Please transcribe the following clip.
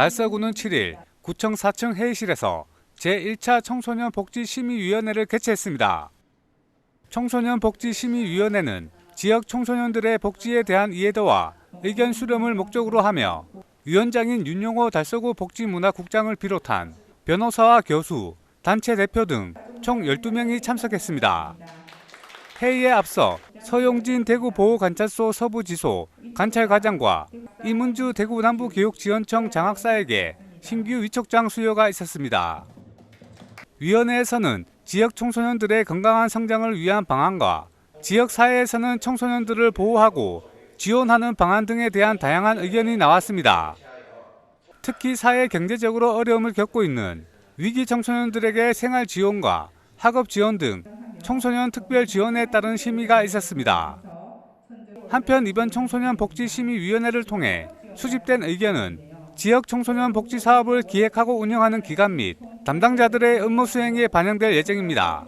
달서구는 7일 구청 4층 회의실에서 제1차 청소년 복지 심의위원회를 개최했습니다. 청소년 복지 심의위원회는 지역 청소년들의 복지에 대한 이해도와 의견 수렴을 목적으로 하며 위원장인 윤용호 달서구 복지문화국장을 비롯한 변호사와 교수, 단체 대표 등 총 12명이 참석했습니다. 회의에 앞서 서용진 대구 보호관찰소 서부지소 관찰과장과 이문주 대구 남부교육지원청 장학사에게 신규 위촉장 수여가 있었습니다. 위원회에서는 지역 청소년들의 건강한 성장을 위한 방안과 지역 사회에서는 청소년들을 보호하고 지원하는 방안 등에 대한 다양한 의견이 나왔습니다. 특히 사회 경제적으로 어려움을 겪고 있는 위기 청소년들에게 생활 지원과 학업 지원 등 청소년 특별 지원에 따른 심의가 있었습니다. 한편 이번 청소년 복지 심의위원회를 통해 수집된 의견은 지역 청소년 복지 사업을 기획하고 운영하는 기관 및 담당자들의 업무 수행에 반영될 예정입니다.